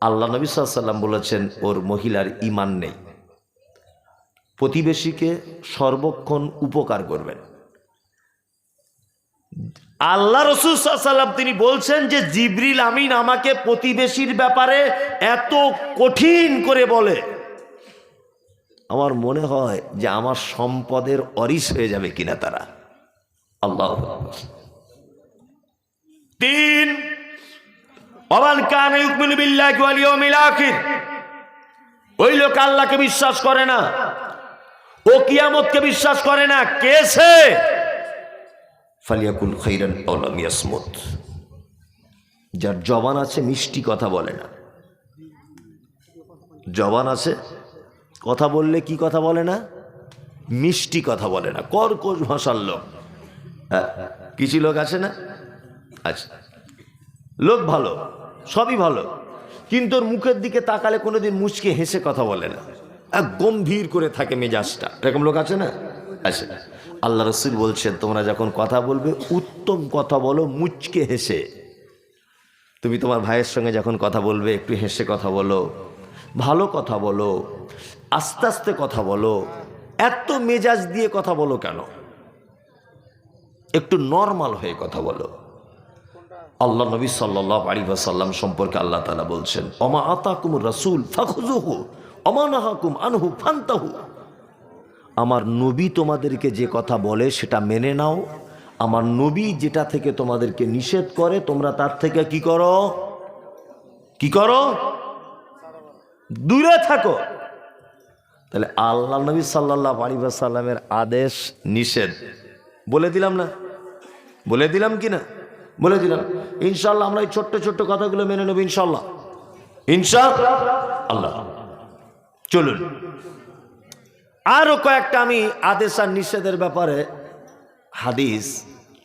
আল্লাহ নবী সাল্লাম বলেছেন, ওর মহিলার ইমান নেই। প্রতিবেশীকে সর্বক্ষণ উপকার করবেন। আল্লাহ রসুল তিনি বলছেন যে, জিবরিল আমিন আমাকে প্রতিবেশীর ব্যাপারে এত কঠিন করে বলে। আমার মনে হয় যে, আমার সম্পদের অরিস হয়ে যাবে কিনা তারা। আল্লাহ তিন কান ওই লোক আল্লাহকে বিশ্বাস করে না। ও কিয়ামতকে বিশ্বাস করে না। কে সে? যার জবান আছে মিষ্টি কথা বলে না। জবান আছে কথা বললে কি কথা বলে না? মিষ্টি কথা বলে না। কর্কশ ভাষার লোক। হ্যাঁ, কিছু লোক আছে না? আচ্ছা। লোক ভালো, সবই ভালো। কিন্তু ওর মুখের দিকে তাকালে কোনোদিন মুচকে হেসে কথা বলে না। এক গম্ভীর করে থাকে মেজাজটা। এরকম লোক আছে না? আচ্ছা আল্লাহ রসুল বলছেন, তোমরা যখন কথা বলবে, উত্তম কথা বলো, মুচকে হেসে। তুমি তোমার ভাইয়ের সঙ্গে যখন কথা বলবে, একটু হেসে কথা বলো, ভালো কথা বলো, আস্তে আস্তে কথা বলো, এত মেজাজ দিয়ে কথা বলো কেন? একটু নর্মাল হয়ে কথা বলো। আল্লাহ নবী সাল্লাহ আলী সাল্লাম সম্পর্কে আল্লাহ তালা বলছেন অমা আতাকুম রাসুল ফাখুজুহু অমানাহাকুম আনহু ফান্তাহু। আমার নবী তোমাদেরকে যে কথা বলে সেটা মেনে নাও। আমার নবী যেটা থেকে তোমাদেরকে নিষেধ করে, তোমরা তার থেকে কি করো? কি করো? দূরে থাকো। তাহলে আল্লাহ নবী সাল্লাহ আলী সাল্লামের আদেশ নিষেধ। বলে দিলাম না? বলে দিলাম কি না? বলে দিলাম ইনশাল্লাহ আমরা এই ছোট্ট ছোট্ট কথাগুলো মেনে নেব ইনশাল্লাহ ইনশা আল্লাহ। চলুন। আরও কয়েকটা আমি আদেশ আর নিষেধের ব্যাপারে হাদিস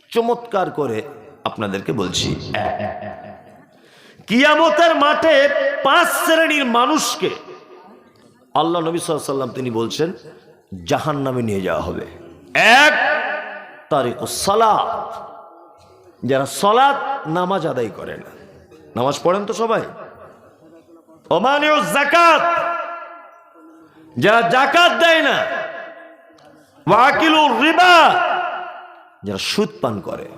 চমৎকার করে আপনাদেরকে বলছি। কিয়ামতের মাঠে পাঁচ শ্রেণির মানুষকে আল্লাহ নবী সাল্লাম তিনি বলছেন জাহান নামে নিয়ে যাওয়া হবে। এক তারিখ সালাত। যারা সলাৎ নামাজ আদায় করে না। নামাজ পড়েন তো সবাই। অমানীয় জাকাত যারা জাকাত দেয় না ওয়াকিলুর রিবা। যারা সুদ পান করে।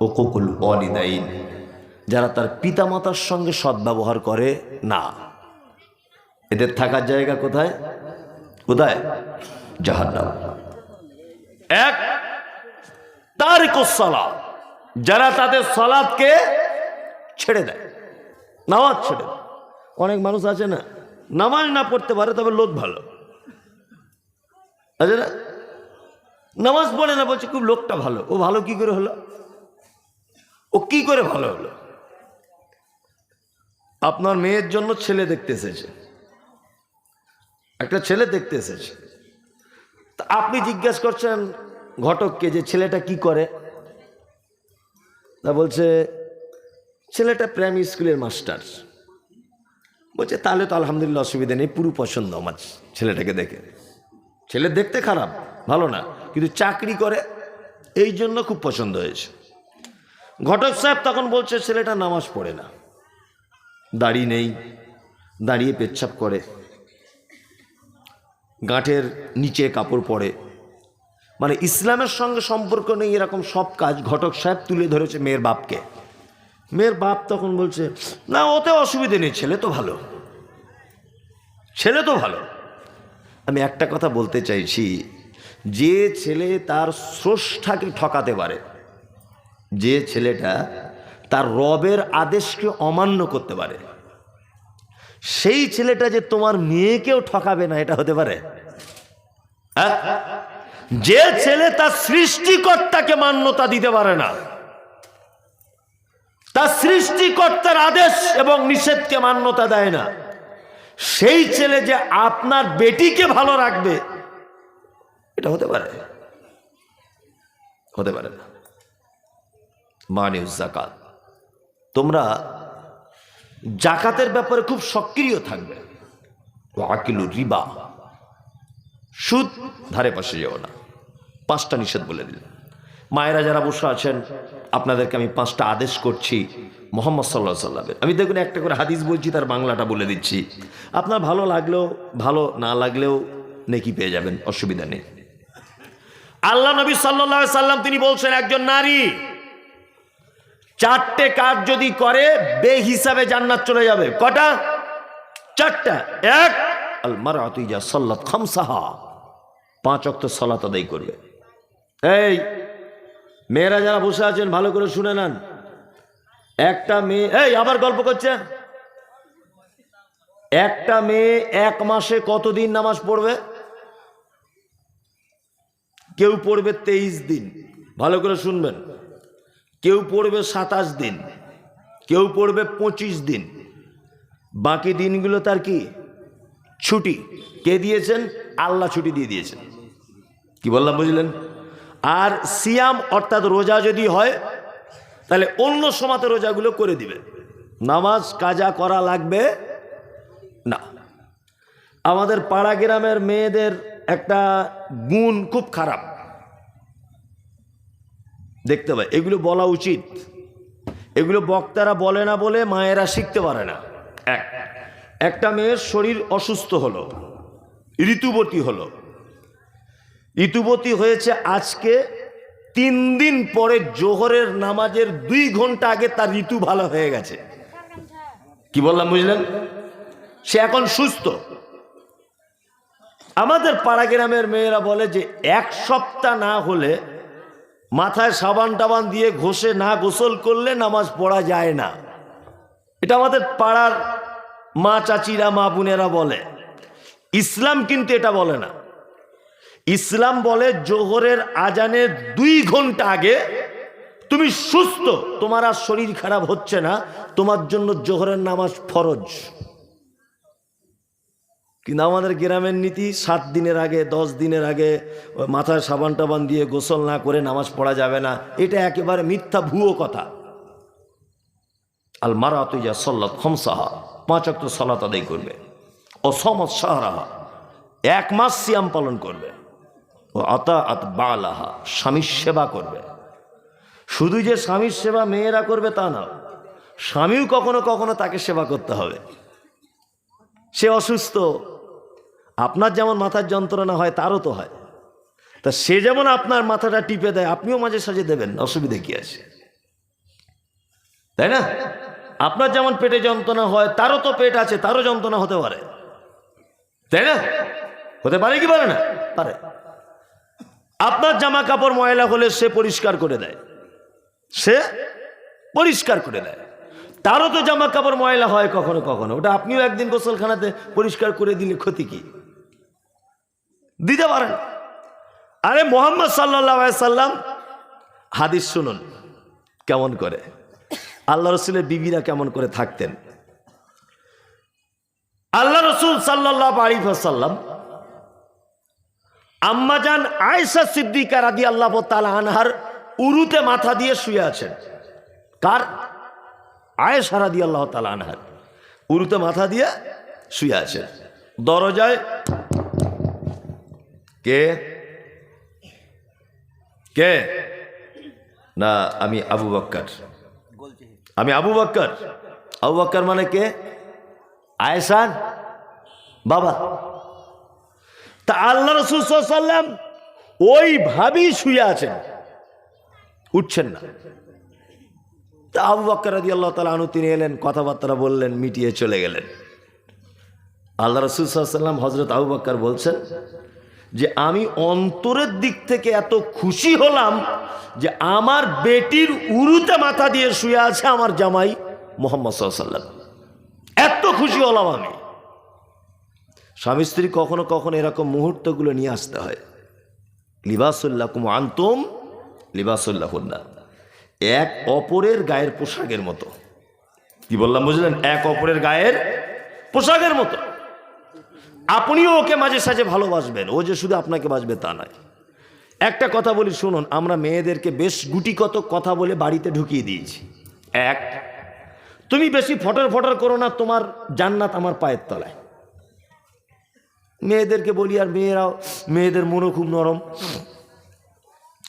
ও কুকুল অলিদাইন যারা তার পিতামাতার সঙ্গে সদ্ব্যবহার করে না। এদের থাকার জায়গা কোথায়? কোথায়? জাহান্নাম। এক তারিকুসালাম যারা তাদের সলাদকে ছেড়ে দেয়, নামাজ ছেড়ে দেয়। অনেক মানুষ আছে না, নামাজ না পড়তে পারে তবে লোক ভালো। আছে না? নামাজ পড়ে না, বলছে খুব লোকটা ভালো। ও ভালো কি করে হলো? ও কি করে ভালো হলো? আপনার মেয়ের জন্য ছেলে দেখতে এসেছে। একটা ছেলে দেখতে এসেছে। আপনি জিজ্ঞেস করছেন ঘটককে যে ছেলেটা কি করে? তা বলছে, ছেলেটা প্রাইমারি স্কুলের মাস্টার বলছে, তাহলে তো আলহামদুলিল্লাহ অসুবিধা নেই, পুরো পছন্দ আমার ছেলেটাকে দেখে। ছেলে দেখতে খারাপ, ভালো না, কিন্তু চাকরি করে, এই জন্য খুব পছন্দ হয়েছে। ঘটক সাহেব তখন বলছে, ছেলেটা নামাজ পড়ে না, দাড়ি নেই, দাঁড়িয়ে পেচ্ছাপ করে, গাঁটের নিচে কাপড় পরে মানে ইসলামের সঙ্গে সম্পর্ক নেই এরকম সব কাজ ঘটক সাহেব তুলে ধরেছে মেয়ের বাপকে। মেয়ের বাপ তখন বলছে, না, ওতে অসুবিধে নেই, ছেলে তো ভালো। ছেলে তো ভালো। আমি একটা কথা বলতে চাইছি, যে ছেলে তার স্রষ্টাকে ঠকাতে পারে, যে ছেলেটা তার রবের আদেশকে অমান্য করতে পারে, সেই ছেলেটা যে তোমার মেয়েকেও ঠকাবে না, এটা হতে পারে? হ্যাঁ? যে ছেলে তার সৃষ্টিকর্তাকে মান্যতা দিতে পারে না, তার সৃষ্টিকর্তার আদেশ এবং নিষেধকে মান্যতা দেয় না, সেই ছেলে যে আপনার বেটিকে ভালো রাখবে, এটা হতে পারে। হতে পারে না। মানে জাকাত তোমরা জাকাতের ব্যাপারে খুব সক্রিয় থাকবে। রিবা। সুদ ধারে পাশে যেও না। পাঁচটা নিষেধ বলে দিলেন। মায়েরা যারা বসে আছেন, আপনাদেরকে আমি পাঁচটা আদেশ করছি মোহাম্মদ সাল্লাহ সাল্লামের আমি দেখুন একটা করে হাদিস বলছি, তার বাংলাটা বলে দিচ্ছি। আপনার ভালো লাগলেও, ভালো না লাগলেও নেকি পেয়ে যাবেন, অসুবিধা নেই। আল্লাহ নবী সাল্লাহ সাল্লাম তিনি বলছেন, একজন নারী চারটে কাজ যদি করে বে হিসাবে জান্নাত চলে যাবে। কটা? চারটা। এক, আল মারাতুইজা সাল্লাত খামসাহা। পাঁচ অক্ত সলাত আদায় করবে। এই, মেয়েরা যারা বসে আছেন, ভালো করে শুনে নেন। একটা মেয়ে, এই, আবার গল্প করছে একটা মেয়ে এক মাসে কতদিন নামাজ পড়বে? কেউ পড়বে তেইশ দিন। ভালো করে শুনবেন। কেউ পড়বে সাতাশ দিন। কেউ পড়বে পঁচিশ দিন। বাকি দিনগুলো তার কি? ছুটি। কে দিয়েছেন? আল্লাহ ছুটি দিয়ে দিয়েছেন। কি বললাম, বুঝলেন? আর সিয়াম অর্থাৎ রোজা যদি হয়, তাহলে অন্য সমাতে রোজাগুলো করে দিবে। নামাজ, কাজা করা লাগবে না। আমাদের পাড়া গ্রামের মেয়েদের একটা গুণ খুব খারাপ। দেখতে পাই, এগুলো বলা উচিত। এগুলো বক্তারা বলে না বলে মায়েরা শিখতে পারে না। এক, একটা মেয়ের শরীর অসুস্থ হলো, ঋতুবতী হলো ঋতুবতী হয়েছে আজকে তিন দিন পরে জোহরের নামাজের দুই ঘণ্টা আগে তার ঋতু ভালো হয়ে গেছে। কি বললাম বুঝলেন? সে এখন সুস্থ। আমাদের পাড়া গ্রামের মেয়েরা বলে যে এক সপ্তাহ না হলে মাথায় সাবান টাবান দিয়ে ঘষে না গোসল করলে নামাজ পড়া যায় না। এটা আমাদের পাড়ার মা চাচিরা, মা বোনেরা বলে। ইসলাম কিন্তু এটা বলে না। ইসলাম বলে জোহরের আজানের দুই ঘণ্টা আগে তুমি সুস্থ। তোমার আর শরীর খারাপ হচ্ছে না, তোমার জন্য জোহরের নামাজ ফরজ। কিন্তু আমাদের গ্রামের নীতি, সাত দিনের আগে, দশ দিনের আগে, মাথায় সাবান টাবান দিয়ে গোসল না করে নামাজ পড়া যাবে না। এটা একেবারে মিথ্যা ভুয়ো কথা। আল মারা তুই যা সল্লাত খমসাহা, পাঁচ অক্ট সলাত আদায় করবে। ও সমত সাহারাহা এক মাস সিয়াম পালন করবে। ও আতা আত বালাহা, স্বামীর সেবা করবে। শুধু যে স্বামীর সেবা মেয়েরা করবে তা না, স্বামীও কখনো কখনো তাকে সেবা করতে হবে। সে অসুস্থ, আপনার যেমন মাথার যন্ত্রণা হয়, তারও তো হয়। তা সে যেমন আপনার মাথাটা টিপে দেয়, আপনিও মাঝে সাঝে দেবেন, অসুবিধে কি আছে? তাই না? আপনার যেমন পেটে যন্ত্রণা হয়, তারও তো পেট আছে, তারও যন্ত্রণা হতে পারে। তাই না? হতে পারে কি পারে না? পারে। আপনার জামা কাপড় ময়লা হলে সে পরিষ্কার করে দেয়। সে পরিষ্কার করে দেয়। তারও তো জামা কাপড় ময়লা হয় কখনো কখনো। ওটা আপনিও একদিন গোসলখানাতে পরিষ্কার করে দিলে ক্ষতি কি? দিতে পারেন। আরে মোহাম্মদ সাল্লাহ সাল্লাম, হাদিস শুনুন, কেমন করে? আল্লাহ রসুলের বিবিরা কেমন করে থাকতেন? আল্লাহ রসুল সাল্লাহ আলিফাসাল্লাম আম্মাজান আয়েশা সিদ্দিকা রাদি আল্লাহ আনহার উরুতে মাথা দিয়ে শুয়ে আছেন। কার? আয়েশা রাদি আল্লাহ তালা আনহার। উরুতে মাথা দিয়ে শুয়ে আছেন। দরজায় কে? কে? না, আমি আবু বক্কর। আমি আবু বক্কর। আবু বক্কর মানে কে? আয়েশান বাবা। তা আল্লাহ রসুল সাল্লাম ওইভাবেই শুয়ে আছেন। উঠছেন না। তা আবু বাক্কর রাদি আল্লাহ তালা আনু তিনি এলেন, কথাবার্তা বললেন, মিটিয়ে চলে গেলেন। আল্লাহ রসুল সাল্লাম হজরত আবু বাক্কর বলছেন যে, আমি অন্তরের দিক থেকে এত খুশি হলাম যে, আমার বেটির উরুতে মাথা দিয়ে শুয়ে আছে আমার জামাই মোহাম্মদ সাল্লাম এত খুশি হলাম আমি। স্বামী স্ত্রী কখনো কখনো এরকম মুহূর্তগুলো নিয়ে আসতে হয়। লিবাসুল্লাহ কুম আন্তম লিবাসুল্লাহ এক অপরের গায়ের পোশাকের মতো। কি বললাম, বুঝলেন? এক অপরের গায়ের পোশাকের মতো। আপনিও ওকে মাঝে সাঝে ভালোবাসবেন। ও যে শুধু আপনাকে বাসবে তা নয়। একটা কথা বলি, শুনুন, আমরা মেয়েদেরকে বেশ গুটিকত কথা বলে বাড়িতে ঢুকিয়ে দিয়েছি। এক, তুমি বেশি ফটর ফটর করো না, তোমার জান্নাত আমার পায়ের তলায়। মেয়েদেরকে বলি আর মেয়েরাও, মেয়েদের মনও খুব নরম।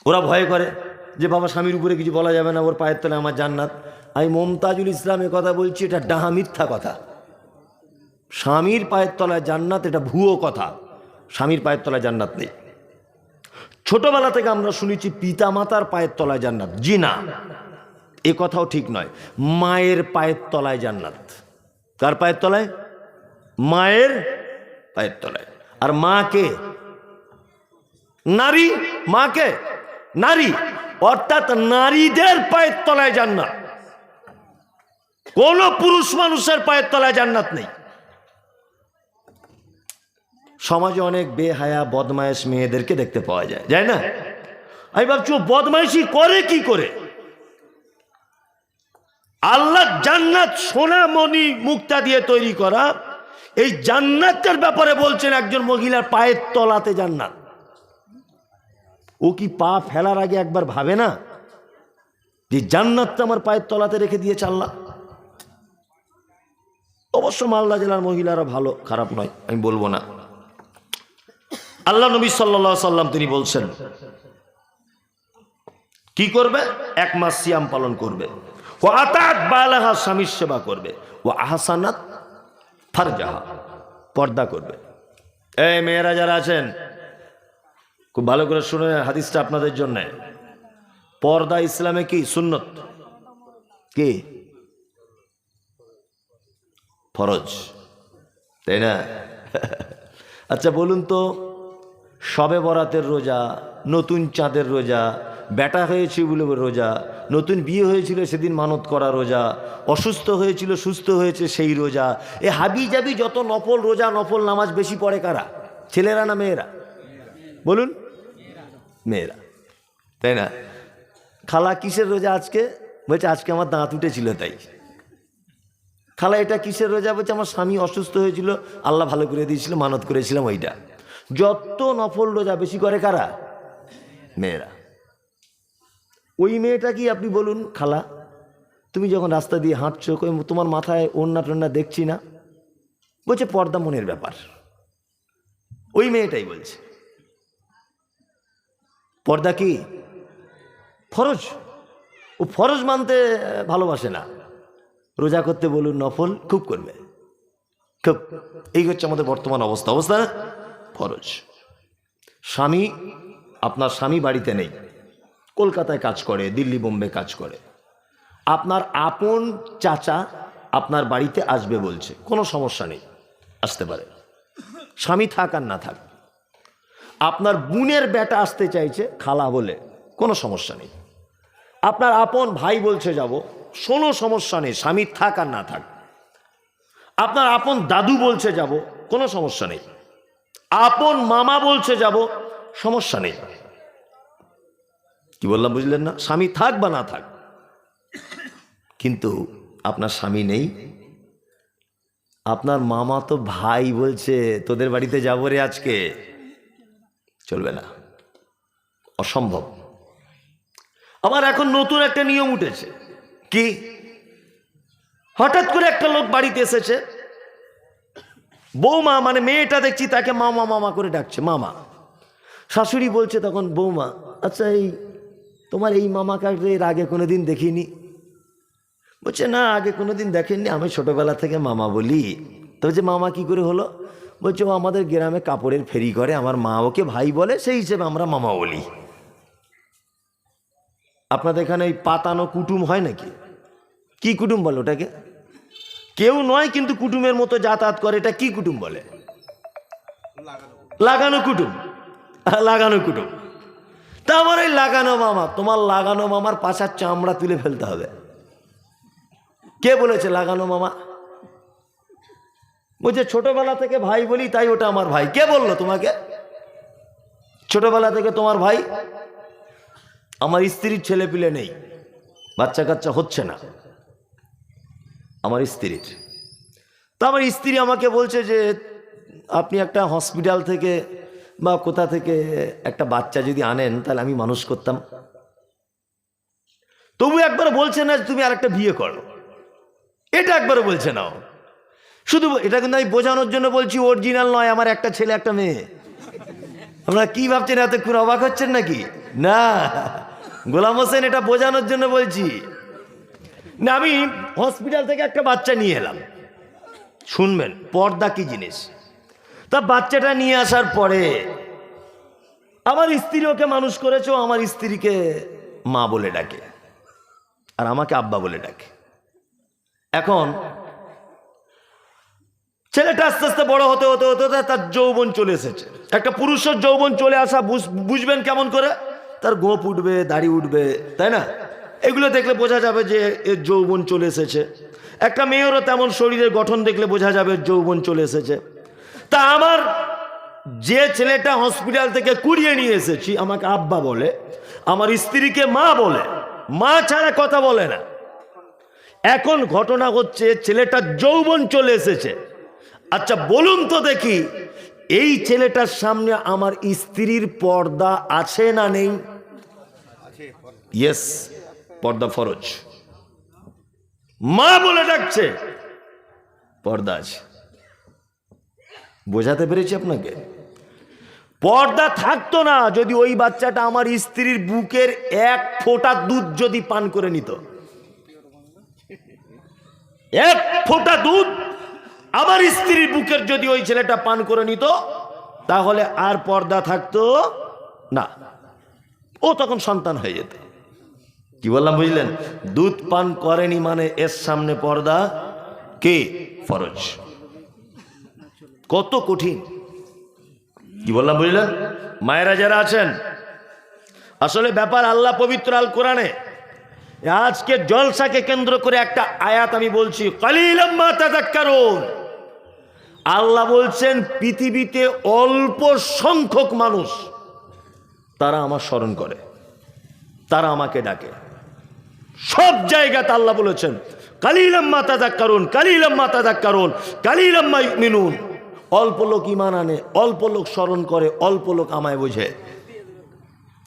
ওরা ভয় করে যে বাবা স্বামীর উপরে কিছু বলা যাবে না, ওর পায়ের তলায় আমার জান্নাত। আমি মমতাজুল ইসলামের কথা বলছি, এটা ডাহা মিথ্যা কথা। স্বামীর পায়ের তলায় জান্নাত, এটা ভুয়ো কথা। স্বামীর পায়ের তলায় জান্নাত নেই। ছোটবেলা থেকে আমরা শুনেছি পিতা মাতার পায়ের তলায় জান্নাত। জি না, এ কথাও ঠিক নয়। মায়ের পায়ের তলায় জান্নাত। কার পায়ের তলায়? মায়ের পায়ের তলায় আর মাকে, নারী মাকে, নারী, অর্থাৎ নারীদের পায়ের তলায় জান্নাত। কোন পুরুষ মানুষের পায়ের তলায় জান্নাত নেই। সমাজে অনেক বেহায়া, বদমায়েশ মেয়েদেরকে দেখতে পাওয়া যায় যায় না? আমি ভাবছি বদমাইশি করে কি করে? আল্লাহ জান্নাত সোনা মণি মুক্তা দিয়ে তৈরি করা এই জান্নাতের ব্যাপারে বলছেন একজন মহিলার পায়ের তলাতে জান্নাত। ও কি পা ফেলার আগে একবার ভাবে না যে জান্নাতটা আমার পায়ের তলাতে রেখে দিয়েছে আল্লাহ? অবশ্য মালদা জেলার মহিলারা ভালো, খারাপ নয়, আমি বলব না। আল্লাহ নবী সাল্লা সাল্লাম তিনি বলছেন, কি করবে? এক মাস সিয়াম পালন করবে। ও আতাত বালাহা স্বামীর সেবা করবে। ও আহসানাত ফারজাহা, পর্দা করবে। এই মেয়েরা যারা আছেন, খুব ভালো করে শুনে হাদিসটা আপনাদের জন্য। পর্দা ইসলামে কি সুন্নত? কি? ফরজ। তাই না? আচ্ছা বলুন তো, সবে বরাতের রোজা, নতুন চাঁদের রোজা ব্যাটা হয়েছে বলে রোজা নতুন বিয়ে হয়েছিল সেদিন মানত করা রোজা, অসুস্থ হয়েছিল, সুস্থ হয়েছে সেই রোজা। এ হাবি জাবি যত নফল রোজা, নফল নামাজ বেশি পড়ে কারা? ছেলেরা না মেয়েরা? বলুন। মেয়েরা। তাই না? খালা, কিসের রোজা আজকে? বলছে, আজকে আমার দাঁত উঠেছিল তাই। খালা, এটা কিসের রোজা? বলছে, আমার স্বামী অসুস্থ হয়েছিল, আল্লাহ ভালো করে দিয়েছিল, মানত করেছিলাম ওইটা। যত নফল রোজা বেশি করে কারা? মেয়েরা। ওই মেয়েটা কি আপনি বলুন, খালা? তুমি যখন রাস্তা দিয়ে হাঁটছো তোমার মাথায় ওন্না টন্না দেখছি না? বলছে, পর্দা মনের ব্যাপার। ওই মেয়েটাই বলছে। পর্দা কি? ফরজ। ও ফরজ মানতে ভালোবাসে না। রোজা করতে বলুন, নফল, খুব করবে। খুব। এই হচ্ছে আমাদের বর্তমান অবস্থা। অবস্থা? ফরজ। স্বামী, আপনার স্বামী বাড়িতে নেই। কলকাতায় কাজ করে, দিল্লি, বোম্বে কাজ করে। আপনার আপন চাচা আপনার বাড়িতে আসবে বলছে, কোনো সমস্যা নেই, আসতে পারে। স্বামী থাক আর না থাক। আপনার বোনের বেটা আসতে চাইছে, খালা বলে, কোনো সমস্যা নেই। আপনার আপন ভাই বলছে যাব, শোনো সমস্যা নেই, স্বামী থাক আর না থাক। আপনার আপন দাদু বলছে যাব, কোনো সমস্যা নেই। আপন মামা বলছে যাব, সমস্যা নেই। কি বললাম, বুঝলেন না? স্বামী থাক বা না থাক, কিন্তু আপনার স্বামী নেই। আপনার মামা তো ভাই বলছে, তোদের বাড়িতে যাব রে আজকে। চলবে না। অসম্ভব। আবার এখন নতুন একটা নিয়ম উঠেছে। কি? হঠাৎ করে একটা লোক বাড়িতে এসেছে। বৌমা মানে মেয়েটা দেখছি, তাকে মামা মামা করে ডাকছে। মামা, শাশুড়ি বলছে তখন, বৌমা আচ্ছা এই তোমার এই মামাকে এর আগে কোনো দিন দেখিনি? বলছে না আগে কোনো দিন দেখেননি। আমি ছোটবেলা থেকে মামা বলি। তো বলছে মামা কি করে হলো? বলছে ও আমাদের গ্রামে কাপড়ের ফেরি করে। আমার মা ওকে ভাই বলে সেই হিসেবে আমরা মামা বলি। আপনাদের এখানে ওই পাতানো কুটুম হয় নাকি? কি কুটুম বলে ওটাকে? কেউ নয় কিন্তু কুটুমের মতো যাতায়াত করে। এটা কি কুটুম বলে? লাগানো কুটুম। লাগানো কুটুম। তা আমার ওই লাগানো মামা, তোমার লাগানো মামার পাশার চামড়া তুলে ফেলতে হবে। কে বলেছে লাগানো মামা? বলছে, ছোটবেলা থেকে ভাই বলি, তাই ওটা আমার ভাই। কে বলল তোমাকে? ছোটবেলা থেকে তোমার ভাই? আমার স্ত্রীর ছেলে পিলে নেই বাচ্চা কাচ্চা হচ্ছে না। আমার স্ত্রীর। তা আমার স্ত্রী আমাকে বলছে যে, আপনি একটা হসপিটাল থেকে বা কোথা থেকে একটা বাচ্চা যদি আনেন, তাহলে আমি মানুষ করতাম। তবু একবার বলছে না তুমি আর একটা বিয়ে করো। এটা একবারও বলছে না শুধু এটা কিন্তু আমি বোঝানোর জন্য বলছি অরিজিনাল নয়, আমার একটা ছেলে, একটা মেয়ে। আপনারা কি ভাবছেন, এত এতক্ষণ অবাক হচ্ছেন নাকি? না। গোলাম হোসেন এটা বোঝানোর জন্য বলছি। না, আমি হসপিটাল থেকে একটা বাচ্চা নিয়ে এলাম। শুনবেন, পর্দা কি জিনিস? তা বাচ্চাটা নিয়ে আসার পরে, আমার স্ত্রী ওকে মানুষ করেছে আমার স্ত্রীকে মা বলে ডাকে আর আমাকে আব্বা বলে ডাকে। এখন ছেলেটা আস্তে আস্তে বড় হতে হতে হতে হতে তার যৌবন চলে এসেছে। একটা পুরুষের যৌবন চলে আসা বুঝ- বুঝবেন কেমন করে? তার গোপ উঠবে, দাড়ি উঠবে, তাই না? এগুলো দেখলে বোঝা যাবে যে এর যৌবন চলে এসেছে। একটা মেয়েরও তেমন শরীরের গঠন দেখলে বোঝা যাবে যৌবন চলে এসেছে। তা আমার যে ছেলেটা হসপিটাল থেকে কুড়িয়ে নিয়ে এসেছি, আমাকে আব্বা বলে, আমার স্ত্রীকে মা বলে, মা ছাড়া কথা বলে না। এখন ঘটনা হচ্ছে, ছেলেটা যৌবন চলে এসেছে। আচ্ছা বলুন তো দেখি, এই ছেলেটার সামনে আমার স্ত্রীর পর্দা আছে না নেই? ইয়েস পর্দা ফরজ। মা বলে ডাকছে, পর্দা আছে। বোঝাতে পেরেছি আপনাকে? পর্দা থাকতো না যদি ওই বাচ্চাটা আমার স্ত্রীর বুকের এক ফোঁটা দুধ যদি পান করে নিত। এক ফোঁটা দুধ আমার স্ত্রীর বুকের যদি ওই ছেলেটা পান করে নিত, তাহলে আর পর্দা থাকতো না। ও তখন সন্তান হয়ে যেত। কি বললাম, বুঝলেন? দুধ পান করেনি মানে এর সামনে পর্দা কে? ফরজ। কত কঠিন। কি বললাম বুঝলেন মায়েরা যারা আছেন, আসলে ব্যাপার আল্লাহ পবিত্র আল কোরআনে, আজকে জলসাকে কেন্দ্র করে একটা আয়াত আমি বলছি আল্লাহ বলছেন, পৃথিবীতে অল্প সংখ্যক মানুষ, তারা আমার স্মরণ করে, তারা আমাকে ডাকে। সব জায়গাতে আল্লাহ বলেছেন কালিলাম্মা তাদাক্কারুন কালিলাম্মা কারণ কালিলাম্মা মিনুন অল্প লোক ইমান আনে, অল্প লোক স্মরণ করে, অল্প লোক আমায় বোঝে।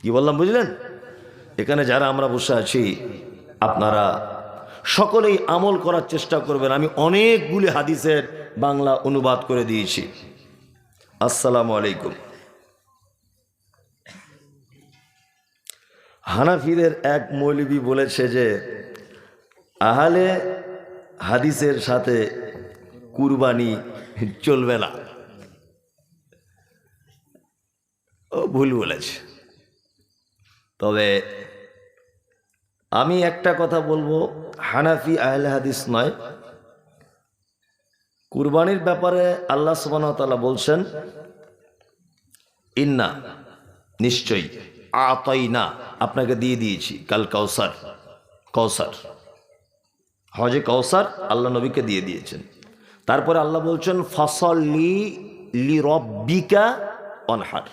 কি বললাম, বুঝলেন? এখানে যারা আমরা বসে আছি, আপনারা সকলেই আমল করার চেষ্টা করবেন। আমি অনেকগুলি হাদিসের বাংলা অনুবাদ করে দিয়েছি। আসসালামু আলাইকুম। হানাফিদের এক মৌলবী বলেছে যে, আহালে হাদিসের সাথে কুরবানি চলবে না। ও, ভুল বলেছে। তবে আমি একটা কথা বলব, হানাফি আহলে হাদিস নয়। কুরবানির ব্যাপারে আল্লাহ সুবাহতাল্লাহ বলছেন, ইন্না, নিশ্চয়ই আতই না আপনাকে দিয়ে দিয়েছি, কাল কৌসার কৌসার হজে কৌসার আল্লাহ নবীকে দিয়ে দিয়েছেন। তারপরে আল্লাহ বলছেন ফসল লি লি রব্বিকা অনহার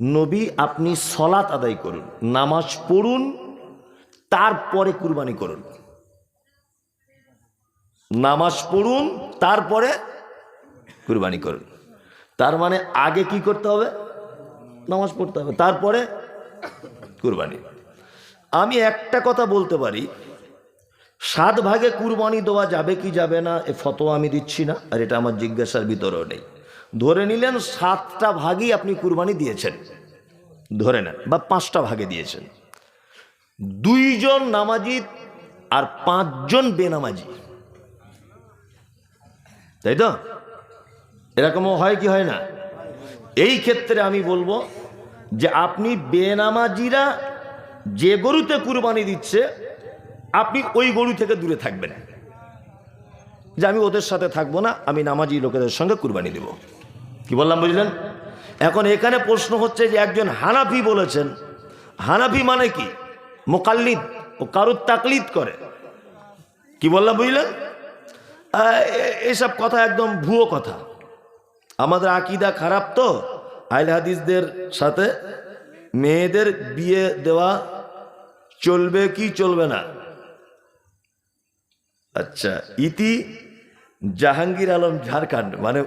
নবী, আপনি সলাত আদায় করুন, নামাজ পড়ুন, তারপরে কুরবানি করুন। নামাজ পড়ুন, তারপরে কুরবানি করুন। তার মানে আগে কি করতে হবে? নামাজ পড়তে হবে, তারপরে কুরবানি। আমি একটা কথা বলতে পারি, সাত ভাগে কুরবানি দেওয়া যাবে কি যাবে না, এ ফতোয়া আমি দিচ্ছি না, আর এটা আমার জিজ্ঞাসার ভিতরেও নেই। ধরে নিলেন সাতটা ভাগই আপনি কুরবানি দিয়েছেন। ধরে নেন, বা পাঁচটা ভাগে দিয়েছেন। দুইজন নামাজি আর পাঁচজন বেনামাজি। তাই তো? এরকমও হয় কি হয় না? এই ক্ষেত্রে আমি বলব যে আপনি বেনামাজিরা যে গরুতে কুরবানি দিচ্ছে, আপনি ওই গরু থেকে দূরে থাকবেন। যে আমি ওদের সাথে থাকব না, আমি নামাজি লোকেদের সঙ্গে কুরবানি দেব। কি বললাম, বুঝলেন? এখন এখানে প্রশ্ন হচ্ছে যে একজন হানাফি বলেছেন, হানাফি মানে কি? মোকাল্লিদ ও কারুর তাকলিদ করে। কি বললাম, বুঝলেন? এসব কথা একদম ভুয়ো কথা। আমাদের আকিদা খারাপ তো, আইল হাদিসদের সাথে মেয়েদের বিয়ে দেওয়া চলবে কি চলবে না? আচ্ছা ইতি জাহাঙ্গীর আলম ঝাড়খণ্ড মানে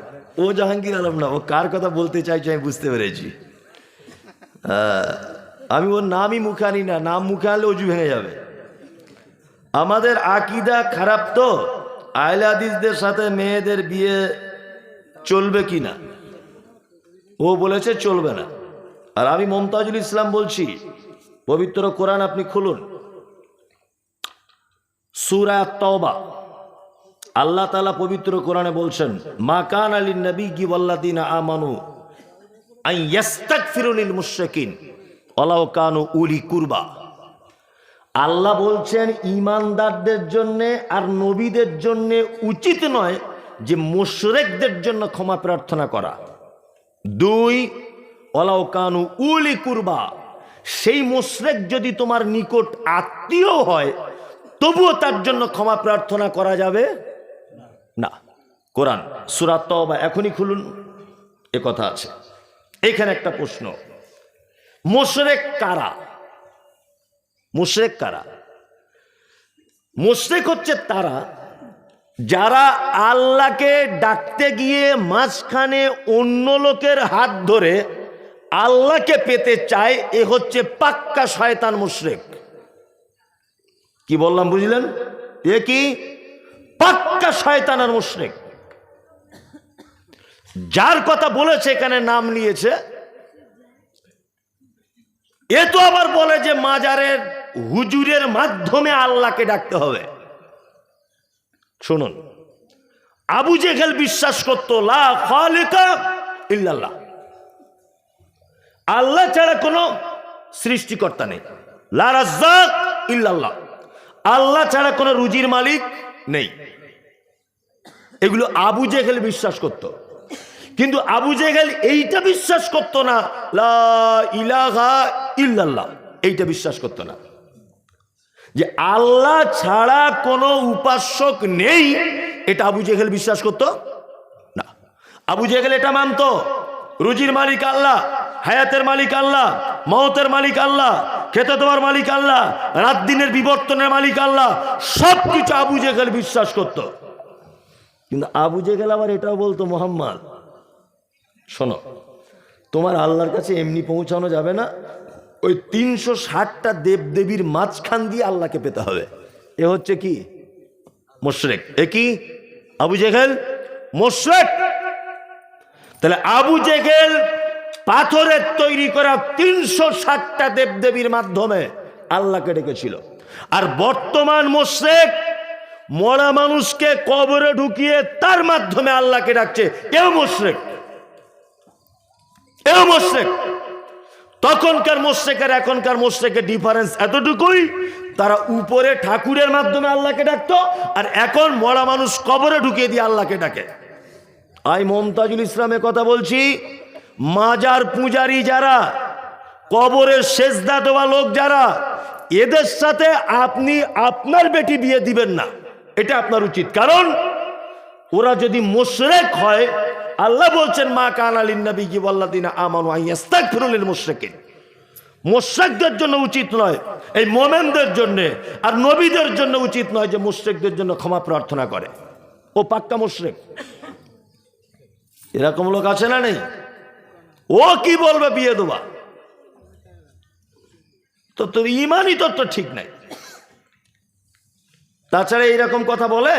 ও জাহাঙ্গীর আলম না, ও কার কথা বলতে চাইছে আমি বুঝতে পেরেছি। আমি, ওর নামই মুখে আনি না, নাম মুখে আনলে অজু ভেঙে যাবে। আমাদের আকিদা খারাপ তো আয়লা হাদিসদের সাথে মেয়েদের বিয়ে চলবে কি না? ও বলেছে চলবে না। আর আমি মমতাজুল ইসলাম বলছি, পবিত্র কোরআন আপনি খুলুন। সুরা তওবা আল্লাহ তালা পবিত্র কোরআনে বলছেন, মা কান আলী নবী কি ওয়াল্লাদিন আমানু আই ইয়াস্তাগফিরুলিল মুশরিকিন ওয়ালাউ কানু উলি কুরবা। আল্লাহ বলছেন ইমানদারদের জন্য আর নবীদের জন্য উচিত নয় যে মুশরেকদের জন্য ক্ষমা প্রার্থনা করা। দুই ওলাও কানু উলি কুরবা, সেই মুশরেক যদি তোমার নিকট আত্মীয় হয়, তবুও তার জন্য ক্ষমা প্রার্থনা করা যাবে। না, কোরআন সুরাত বা এখনই খুলুন, এ কথা আছে। এখানে একটা প্রশ্ন, মোশরেক কারা? মুশরেক কারা? মুশরেক হচ্ছে তারা যারা আল্লাহকে ডাকতে গিয়ে মাঝখানে অন্য লোকের হাত ধরে আল্লাহকে পেতে চায়, এ হচ্ছে পাক্কা শয়তান মুশরেক। কি বললাম, বুঝলেন? এ কি? পাক্কা শয়তান আর মুশরেক। যার কথা বলেছে, এখানে নাম নিয়েছে। এ তো আবার বলে যে মাজারের হুজুরের মাধ্যমে আল্লাহকে ডাকতে হবে। শুনুন, আবু জেহেল বিশ্বাস করতো ইল্লাল্লাহ। আল্লাহ ছাড়া কোনো সৃষ্টিকর্তা নেই। লা ইল্লাল্লাহ। আল্লাহ ছাড়া কোনো রুজির মালিক নেই। এগুলো আবু জেহেল বিশ্বাস করত। কিন্তু আবু জেহেল এইটা বিশ্বাস করতো না, লা ইলাহা ইল্লাল্লাহ, এইটা বিশ্বাস করতো না। যে আল্লাহ ছাড়া কোনো উপাসক নেই, এটা আবু জেহেল বিশ্বাস করতো না। আবু জেহেল এটা মানতো। রুজির মালিক আল্লাহ, হায়াতের মালিক আল্লাহ মহতের মালিক আল্লাহ খেতে দেওয়ার মালিক আল্লাহ? রাত দিনের বিবর্তনের মালিক আল্লাহ। সব কিছু আবু জেহেল বিশ্বাস করত। কিন্তু আবু জেহেল আবার এটাও বলতো, মোহাম্মদ, শোনো, তোমার আল্লাহর কাছে এমনি পৌঁছানো যাবে না। ওই তিনশো ষাটটা দেবদেবীর মাঝখান দিয়ে আল্লাহকে পেতে হবে। এ হচ্ছে কি? মোশরেক। এ কি? আবু জেহেল? মোশরেক। তাহলে আবু জেহেল পাথরের তৈরি করা তিনশো ষাটটা দেবদেবীর মাধ্যমে আল্লাহকে ডেকেছিল। আর বর্তমান মোশরেক মরা মানুষকে কবরে ঢুকিয়ে তার মাধ্যমে আল্লাহকে ডাকছে, এও মোশরেক এও মোশরেক। তখনকার মোশেকের এখনকার মোশেকের ডিফারেন্স এতটুকুই, তারা উপরে ঠাকুরের মাধ্যমে আল্লাহকে ডাকতো, আর এখন মরা মানুষ কবরে ঢুকিয়ে দিয়ে আল্লাহকে ডাকে। আই মমতাজুল ইসলামের কথা বলছি মাজার পূজারি যারা, কবরের শেষদা দেওয়া লোক যারা, এদের সাথে আপনি আপনার বেটি বিয়ে দিবেন না। এটা আপনার উচিত। কারণ ওরা যদি মোশরেক হয়, আল্লাহ বলছেন, মা কান আলিন নবী কি বল্লাদিনা আমানু মুশরিকদের জন্য উচিত নয়, এই মোমেনদের জন্য, আর নবীদের জন্য উচিত নয় যে মুশরিকদের জন্য ক্ষমা প্রার্থনা করে। ও পাক্কা মুশরিক। এরকম লোক আছে না নেই? ও কি বলবে বিয়ে দেবা? তো তোর ইমানই তোর তো ঠিক নাই। তাছাড়া এইরকম কথা বলে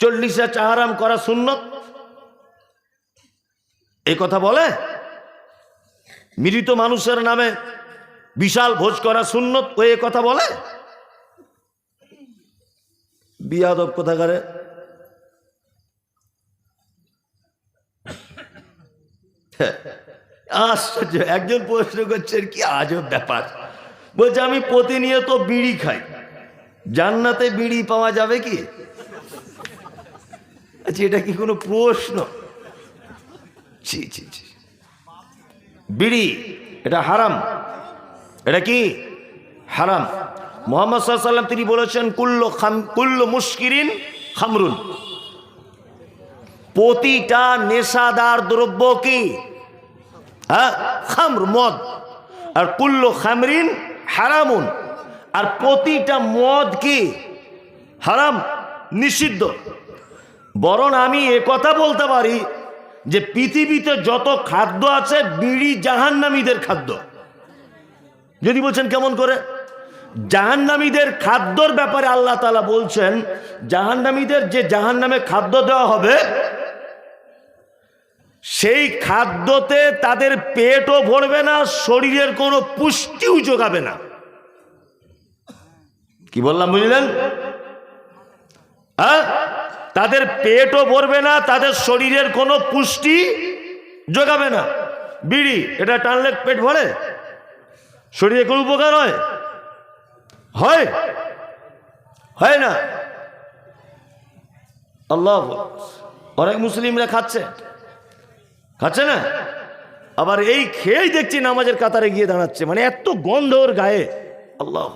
চল্লিশে চাহারাম করা সুন্নত। এই কথা বলে, মৃত মানুষের নামে বিশাল ভোজ করা সুন্নত। ও এ কথা বলে, বিয়াদব কোথাকারে? আশ্চর্য, একজন প্রশ্ন করছেন কি আজব ব্যাপার। বলছে, আমি প্রতিনিয়ত বিড়ি খাই। জান্নাতে বিড়ি পাওয়া যাবে কি? আচ্ছা এটা কি কোনো প্রশ্ন? ছি ছি ছি। বিড়ি, এটা হারাম। এটা কি? হারাম। মোহাম্মদ সাল্লাম তিনি বলেছেন, কুল্ল খাম, কুল্ল মুশকিরিন খামরুন। প্রতিটা নেশাদার দ্রব্য কি? হ্যাঁ? খামর, মদ। আর কুল্ল খামরিন হারামুন। আর প্রতিটা মদ কি? হারাম, নিষিদ্ধ। বরং আমি এ কথা বলতে পারি যে পৃথিবীতে যত খাদ্য আছে, বিড়ি জাহান্নামীদের খাদ্য। যদি বলছেন কেমন করে? জাহান্নামীদের খাদ্যর ব্যাপারে আল্লাহ তালা বলছেন, জাহান্নামীদের যে জাহান্নামে খাদ্য দেওয়া হবে সেই খাদ্যতে তাদের পেটও ভরবে না, শরীরের কোনো পুষ্টিও যোগাবে না। কি বললাম, বুঝলেন? হ্যাঁ? তাদের পেটও ভরবে না, তাদের শরীরের কোনো পুষ্টি যোগাবে না। বিড়ি, এটা টানলে পেট ভরে? শরীরে কোনো উপকার হয়? হয়? হয় না? আল্লাহ অনেক মুসলিমরা খাচ্ছে। খাচ্ছে না? আবার এই খেয়েই দেখছি নামাজের কাতারে গিয়ে দাঁড়াচ্ছে। মানে এত গন্ধ ওর গায়ে। আল্লাহ।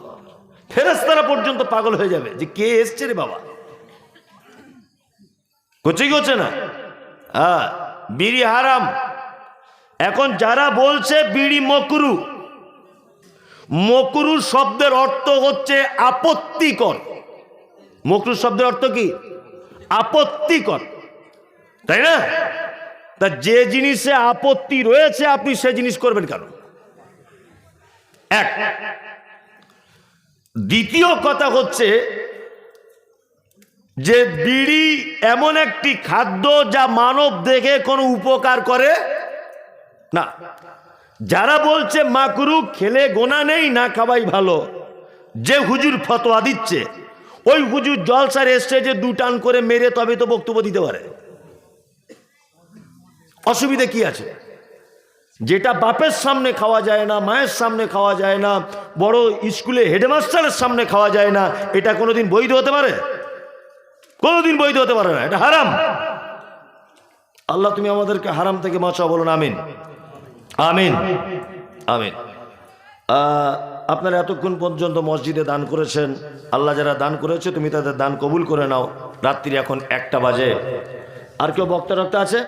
ফেরেস্তারা পর্যন্ত পাগল হয়ে যাবে যে কে এসছে রে বাবা? করছে কি না? হ্যাঁ বিড়ি হারাম। এখন যারা বলছে বিড়ি মকরু মকরু শব্দের অর্থ হচ্ছে আপত্তিকর। মকরু শব্দের অর্থ কি? আপত্তিকর। তাই না? তা যে জিনিসে আপত্তি রয়েছে, আপনি সে জিনিস করবেন কেন? এক, দ্বিতীয় কথা হচ্ছে যে বিড়ি এমন একটি খাদ্য যা মানব দেখে কোনো উপকার করে না। যারা বলছে মাকরু খেলে গোনা নেই, না খাওয়াই ভালো, যে হুজুর ফতোয়া দিচ্ছে, ওই হুজুর জলসার এসছে যে দু টান করে মেরে তবে তো বক্তব্য দিতে পারে। অসুবিধা কি আছে? যেটা বাপের সামনে খাওয়া যায় না, মায়ের সামনে খাওয়া যায় না, বড় স্কুলে হেডমাস্টারের সামনে খাওয়া যায় না, এটা কোনোদিন বৈধ হতে পারে? কোনোদিন বৈধ হতে পারে না, এটা হারাম। আল্লাহ, তুমি আমাদেরকে হারাম থেকে বাঁচাও, বলুন আমিন। আমিন। আমিন। আপনারা এতক্ষণ পর্যন্ত মসজিদে দান করেছেন, আল্লাহ যারা দান করেছে, তুমি তাদের দান কবুল করে নাও। রাত্রি এখন একটা বাজে। আর কেউ বক্তা রক্তা আছে?